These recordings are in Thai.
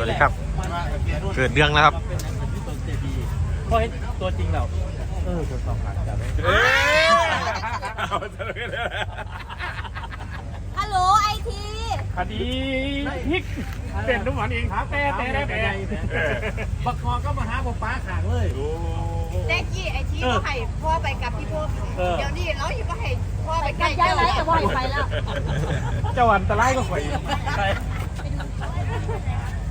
วัสดีครับ เกิดเรื่องแล้วครับเป็นอันเป็นที่ตัวเจดีพอเห็นตัวจริงแล้วเออตัวสองพันจับเอ้ยฮัลโหลไอทีคดีพริกเป็นทุกวันเองครับแต่แต่แต่แต่บักคอก็มาหาผมป้าขางเลยแจ๊กกี้ไอทีก็ให้พ่อไปกับพี่พวกเออเดี๋ยวนี้เราอยู่ก็ให้พ่อไปใกกัล้นย้ายเจ้าไรแต่ว่าอยู่ไปแล้วเจ้าอันตรายก็ข่อยใช่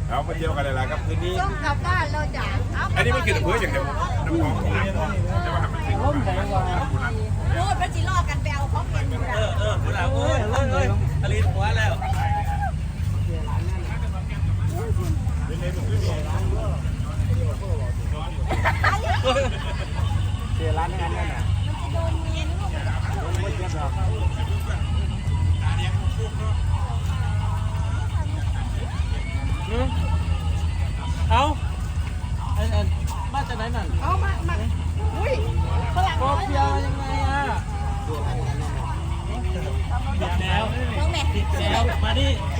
เอามาเที่ยวกันเลยล่ะครับคืนนี้ต้องกลับบ้านเราจ้ะเอาอันนี้มันคือน้ำเพื่ออย่างเดียวน้ำหอมของน้ำหอมจะมาทำมันเป็นล้มแรงว่าพูดพระจิรอกันไปเอาของเงินอยู่นะเออคุณอาโอ้ยเอ้ยเอ้ยอลินหัวแล้วเสียร้านงานนั่นน่ะ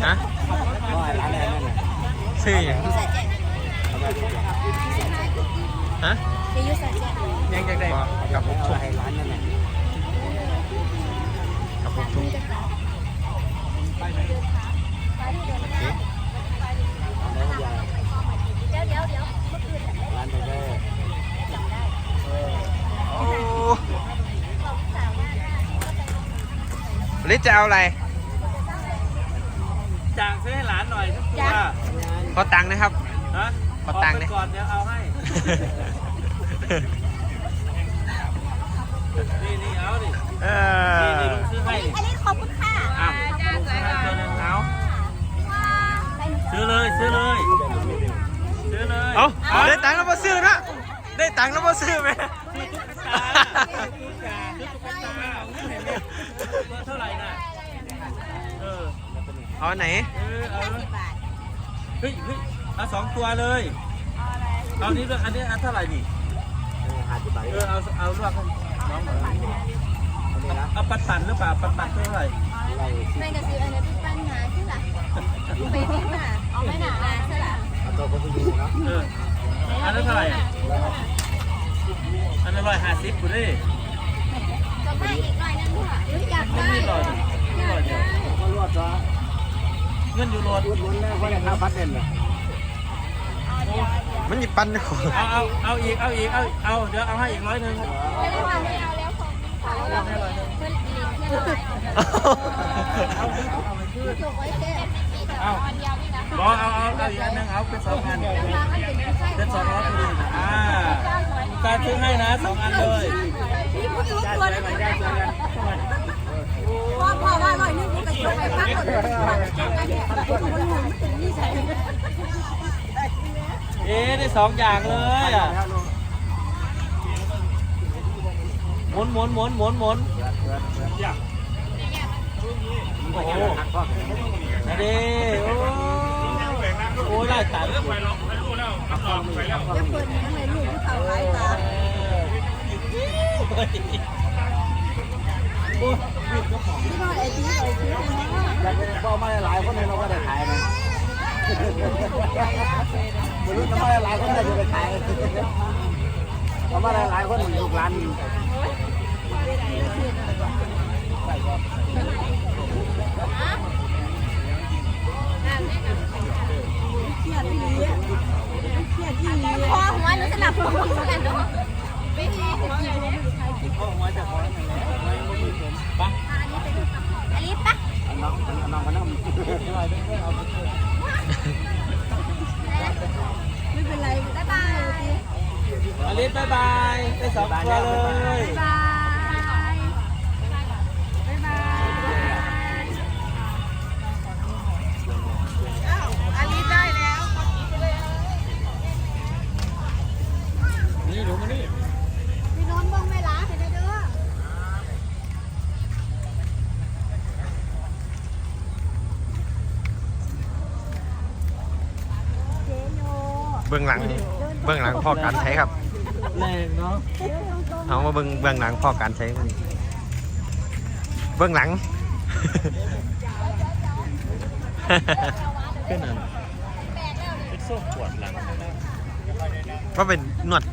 ฮะชื่ออย่าง ยูสาเจ็ด ฮะ เดี๋ยวยูสาเจ็ด ยังจากไหน กับผมทุกกับผมทุก เดี๋ยวเดี๋ยวเดี๋ยวเมื่อคืนร้านไปได้จำได้ โอ้ บอกสาวว่า ลิศจะเอาอะไร จ างซื้อให้หลานหน่อยทุกตัวขอตังค์นะครับ ฮะขอตังค์ไปดิก่อนเดี๋ยวเอาให้ นี่นี่เอาดิ เอนี่อนี่ลุงซื้อให้ดิอันนี้ขอบคุณค่ะอ้าวลุงซื้อให้ตัวหนึงเอาซื้อเลยซื้อเลยซื้อเลยเอาได้ตังค์แล้วมาซื้อนะได้ตังค์แล้วมาซื้อไหม ซื้อตุ๊กตาซื้อตุ๊กตาซื้อตุ๊กตาตัวเท่าไหร่น่ะเออ เอาอันไหน เออเอาเฮ้ยเฮ้ยเอาสองตัวเลยเอานี้ด้วยอันนี้อันเท่าไหร่นี่ เออเอาเอาลวกให้น้องหน่อยเอาปัดปั่นหรือเปล่าปัดปั่นเท่าไหร่แม่กระซิบอันนี้พี่ปั้นหาใช่ไหมไปที่หนาเอาไม่หนาใช่ไหมเอออันนั้นเท่าไหร่อะอันนั้นร้อยห้าสิบกูดิจะไม่อีกหน่อยนึงค่ะอยากมันได้มีร้อ ยมีร้อยเดียวเงินอยู่รถมันหยิบปันของเอาเอาเอาอีกเอาอีกเอาเอาเดี๋ยวเอาให้อีกร้อยหนึ่งไม่ได้ว่าไม่เอาแล้วของเขาเราเพื่อนเพื่อนเพื่อนจบไว้เจ๊เอาบอเอาเอาเอาอีกอันหนึงเอาเป็นสองอันเป็นสองร้อยพอดีนะอ่าการซื้อให้นะสองอันเลยพี่พูดรู้ตัวเลย ได้สองอย่างเลยอะหมุนหมุนหมุนหมุนหมุนโอ้โหดิโอ้โอ้ไล่ตัดจะเปิดยังไงลูกเขาไร้ตาโอ้ยพี่น้อยไอ้ที่ไอ้ที่อยากเป็นพ่อมาหลายคนเลยเราก็ได้ขายนะ ไม่รู้ทำไมหลายคนได้จะไปขายทำไมหลายคนลูกหลานพอหัวหนูสลับหัวกันไม่ดีพ่อหัวจะขอหน่อยแล้วไปอลิปะน้องน้องก็นั่ง เป็นไร บ๊ายบาย อลิสบายบายได้สองตัวเลย บ๊ายบาย บื้องหลังเบื้องหลังพ่อการใช้ครับแรงเนาะเอามาเบื้องเบื้องหลังพ่อการใช้มันเบื้องหลังเป็นอันเป็นส้ปวดหลังว่าเป็นนวด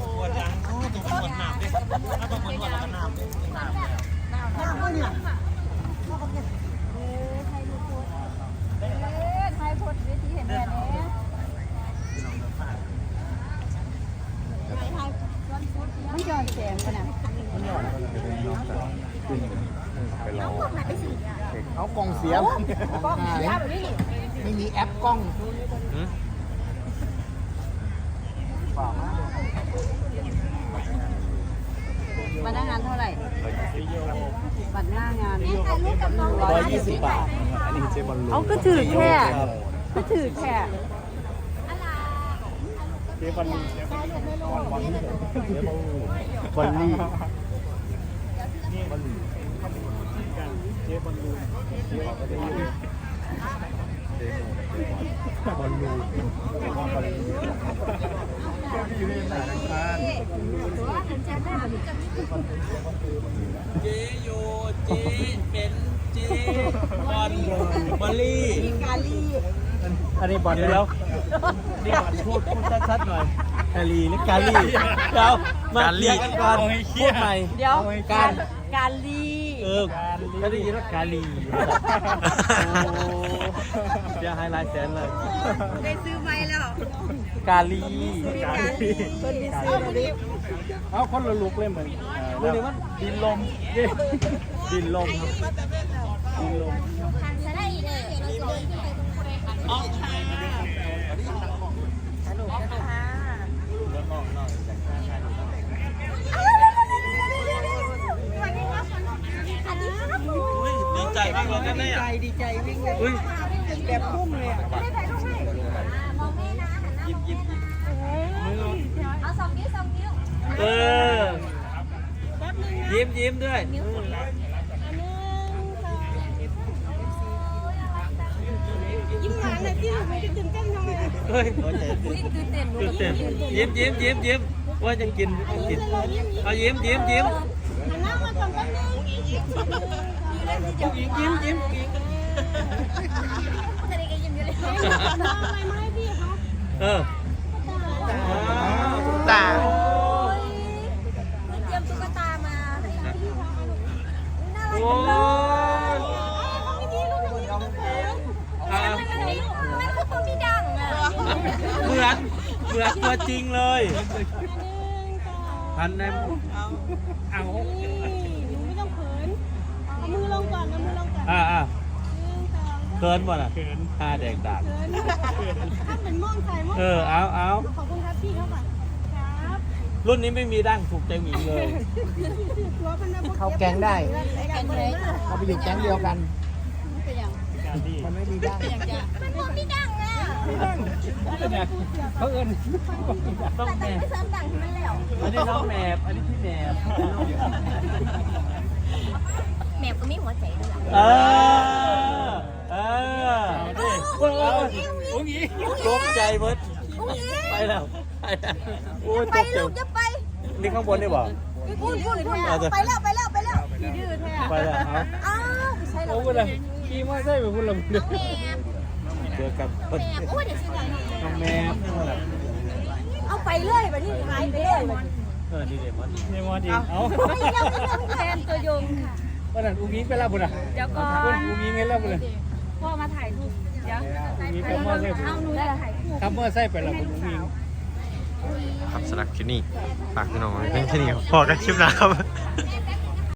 ปวดหลังโอ้ต้องปวดหนักดิถ้าต้องปวดแล้วก็น้ำดิน้ำ ไทยพดวิธีเห็นแบบนี้ไม่ยอมแสงกันนะ เอากล้องเสียมไม่มีแอปกล้องหืมบัตรหน้างานเท่าไหร่บัตรหน้างานร้อยยี่สิบบาทอันนี้เจบอลลูนเอาก็ถือแค่ก็ถือแค่เจบอลลูนบอลลี่บอลลี่เจบอลลูนบอลลู นอยู่ในสถานการณ์เจโยเจเป็นเจบอลบอลลี่อันนี้บอลแล้วนี่บอลพูดพูดชัดๆหน่อยกาลีหรือกาลีเดี๋ยวมาเคลียร์กันก่อนพูดใหม่เดี๋ยวการการลี เออก็ได้ยินว่ากาลีจะไฮไลท์แสนเลยได้ซื้อไม้แล้วกาลีเอาคนละลุกเลยเหมือนดูดิมันดินลมดินลมครับดินลมจะได้อีกเลยเดี๋ยวเราจะเดินขึ้นไปตรงบริษัทออกค่ะ ใจมากเลยนะเนี่ยดีใจวิ่งเลยอุ้ยแบบพุ่มเลยอะมองแม่นะหันหน้ายิ้มยิ้มยิ้มเอาสองนิ้วสองนิ้วเออยิ้มยิ้มด้วยยิ้มหวานเลยที่หนูไม่ได้ตื่นเต้นทำไมเฮ้ยตื่นเต้นตื่นเต้นยิ้มยิ้มยิ้มยิ้มว่าจะกินกินเอายิ้มยิ้มยิ้มหันหน้ามาก่อนแป๊ บนึงยิ้มยิ้มยิ้มจะได้กันยิ้มอยู่เลยน้องอะไรมาให้พี่เขาเออตาเตรียมตุ๊กตามาน่ารักโอ้จังเลยมันคือคนที่ดังอะเหมือนเหมือนตัวจริงเลยพันในเอาไม่ต้องเขินเอามือลงก่อนเอามือลงก่อนอ่าอ่าหนึ่งสองเกินหมดอะเกินห้าแดงดังเขินถ้าเป็นม่วงใส่ม่วงเออเอาเอาขอบคุณครับพี่เขาก่อนครับรุ่นนี้ไม่มีดั้งถูกใจหมีเลยตัวเป็นระบบเข้าแก๊งได้แกนเลยเราไปอยู่แก๊งเดียวกันเป็นอย่างมันไม่มีด้านเป็นอย่างจะเป็นคนที่ดังอะเขาเอินต้องแต่แมแต่บไม่เสริมดังที่มันแล้วอันนี้น้องแมบอันนี้พี่แมบ แมวก็มีหัวใจด้วยล่ะเออเออนี่โอ้ยโอ้ยตกใจหมดไปแล้วไปแล้วโอ้ยไปตกใจลูกจะไปนี่ข้างบนนี่บอกพูดพูดพูดไปแล้วไปแล้วไปแล้วพี่ดื้อแท้ไปแล้วเอาอ้าวไม่ใช่หรอโอ้กโหเลยขี่มอเตอร์ไซค์ไปพุ่นลมเดือแมวเจอกับแมวโอ้ยเดี๋ยวสิไหนน้องแมบนั่นแหละเอาไปเลยไปที่หายไปเลยเออดีเดมอนเนมอนดีเอา ไม่ยังไม่ยังแทนตัวยงค่ะ วันนั้นอุ้งอิงไปแล้วบุญอะเดี๋ยวก่อคุณนอุ้งอิงไงแล้วบุญอะพ่อมาถ่ายรูปเดี๋ยวอุ้งอิงไปมอเตอร์ไซค์เอาหนูได้ถ่ายคู่ขับมอเตอร์ไซค์ไปแล้วบุญอุ้งอิงครับสำหรับคลิปนี้ฝากพี่น้องไว้เป็นแค่นี้ครับพอกันคลิปหน้าครับ